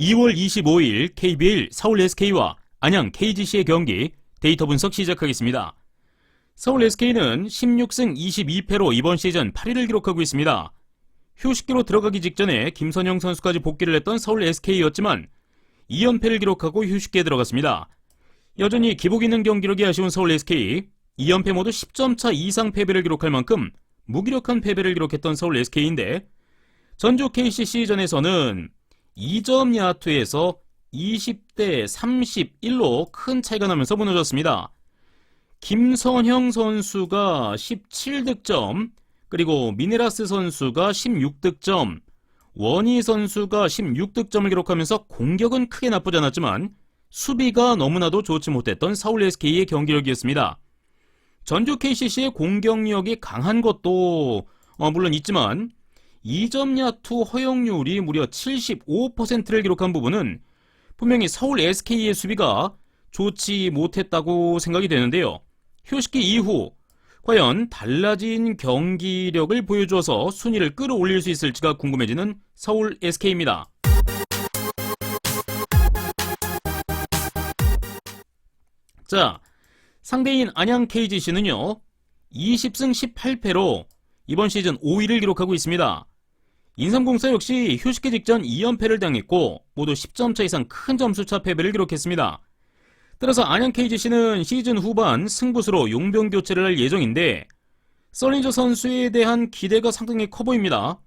2월 25일 KBL 서울 SK와 안양 KGC의 경기 데이터 분석 시작하겠습니다. 서울 SK는 16승 22패로 이번 시즌 8위를 기록하고 있습니다. 휴식기로 들어가기 직전에 김선영 선수까지 복귀를 했던 서울 SK였지만 2연패를 기록하고 휴식기에 들어갔습니다. 여전히 기복 있는 경기력이 아쉬운 서울 SK 2연패 모두 10점 차 이상 패배를 기록할 만큼 무기력한 패배를 기록했던 서울 SK인데 전주 KCC전에서는 2점 야투에서 20대 31로 큰 차이가 나면서 무너졌습니다. 김선형 선수가 17득점, 그리고 미네라스 선수가 16득점, 원희 선수가 16득점을 기록하면서 공격은 크게 나쁘지 않았지만 수비가 너무나도 좋지 못했던 서울 SK의 경기력이었습니다. 전주 KCC의 공격력이 강한 것도 어, 물론 있지만 2점 야투 허용률이 무려 75%를 기록한 부분은 분명히 서울 SK의 수비가 좋지 못했다고 생각이 되는데요. 휴식기 이후 과연 달라진 경기력을 보여줘서 순위를 끌어올릴 수 있을지가 궁금해지는 서울 SK입니다. 자, 상대인 안양 KGC는요, 20승 18패로 이번 시즌 5위를 기록하고 있습니다. 인삼공사 역시 휴식기 직전 2연패를 당했고 모두 10점 차 이상 큰 점수차 패배를 기록했습니다. 따라서 안양 KGC는 시즌 후반 승부수로 용병 교체를 할 예정인데 썰린저 선수에 대한 기대가 상당히 커 보입니다.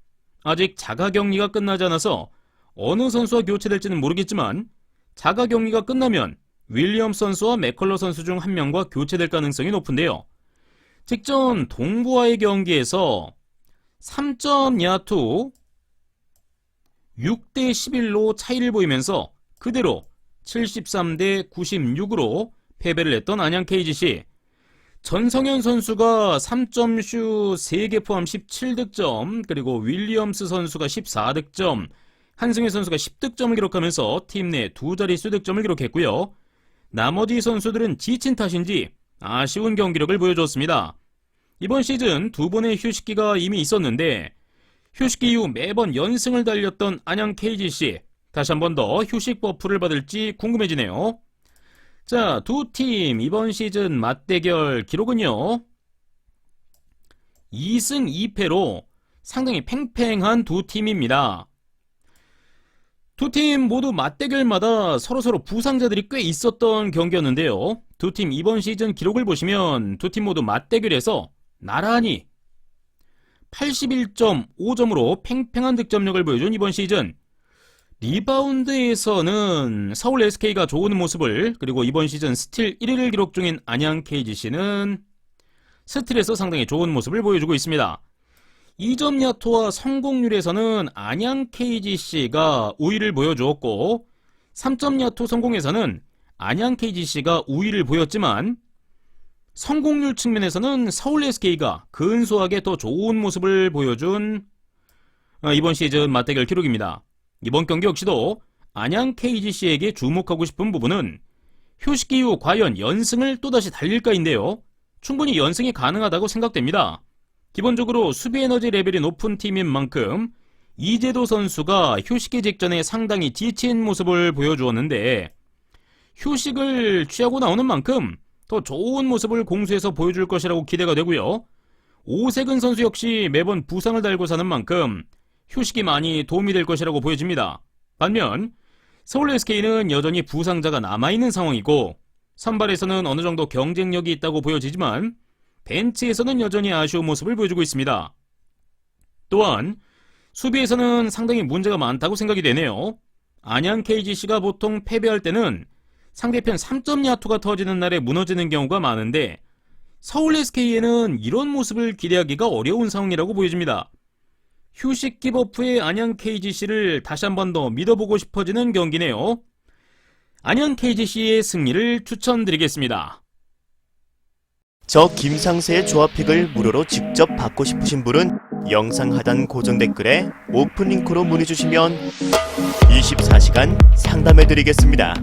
아직 자가격리가 끝나지 않아서 어느 선수와 교체될지는 모르겠지만 자가격리가 끝나면 윌리엄 선수와 맥컬러 선수 중 한 명과 교체될 가능성이 높은데요. 직전 동부와의 경기에서 3점 야투 6대 11로 차이를 보이면서 그대로 73대 96으로 패배를 했던 안양 KGC. 전성현 선수가 3점 슛 3개 포함 17득점, 그리고 윌리엄스 선수가 14득점, 한승혜 선수가 10득점을 기록하면서 팀 내 두 자릿수 득점을 기록했고요. 나머지 선수들은 지친 탓인지 아쉬운 경기력을 보여줬습니다. 이번 시즌 두 번의 휴식기가 이미 있었는데 휴식기 이후 매번 연승을 달렸던 안양 KGC 다시 한 번 더 휴식 버프를 받을지 궁금해지네요. 자, 두 팀 이번 시즌 맞대결 기록은요. 2승 2패로 상당히 팽팽한 두 팀입니다. 두 팀 모두 맞대결마다 서로서로 부상자들이 꽤 있었던 경기였는데요. 두 팀 이번 시즌 기록을 보시면 두 팀 모두 맞대결에서 나란히 81.5점으로 팽팽한 득점력을 보여준 이번 시즌. 리바운드에서는 서울 SK가 좋은 모습을 그리고 이번 시즌 스틸 1위를 기록 중인 안양 KGC는 스틸에서 상당히 좋은 모습을 보여주고 있습니다. 2점 야토와 성공률에서는 안양 KGC가 우위를 보여주었고 3점 야토 성공에서는 안양 KGC가 우위를 보였지만 성공률 측면에서는 서울 SK가 근소하게 더 좋은 모습을 보여준 어, 이번 시즌 맞대결 기록입니다. 이번 경기 역시도 안양 KGC에게 주목하고 싶은 부분은 휴식기 이후 과연 연승을 또다시 달릴까인데요. 충분히 연승이 가능하다고 생각됩니다. 기본적으로 수비 에너지 레벨이 높은 팀인 만큼 이재도 선수가 휴식기 직전에 상당히 지친 모습을 보여주었는데 휴식을 취하고 나오는 만큼 더 좋은 모습을 공수에서 보여줄 것이라고 기대가 되고요. 오세근 선수 역시 매번 부상을 달고 사는 만큼 휴식이 많이 도움이 될 것이라고 보여집니다. 반면 서울 SK는 여전히 부상자가 남아있는 상황이고 선발에서는 어느 정도 경쟁력이 있다고 보여지지만 벤치에서는 여전히 아쉬운 모습을 보여주고 있습니다. 또한 수비에서는 상당히 문제가 많다고 생각이 되네요. 안양 KGC가 보통 패배할 때는 상대편 3점 야투가 터지는 날에 무너지는 경우가 많은데 서울 SK에는 이런 모습을 기대하기가 어려운 상황이라고 보여집니다. 휴식 기버프의 안양 KGC를 다시 한 번 더 믿어보고 싶어지는 경기네요. 안양 KGC의 승리를 추천드리겠습니다. 저 김상세의 조합픽을 무료로 직접 받고 싶으신 분은 영상 하단 고정 댓글에 오픈 링크로 문의 주시면 24시간 상담해 드리겠습니다.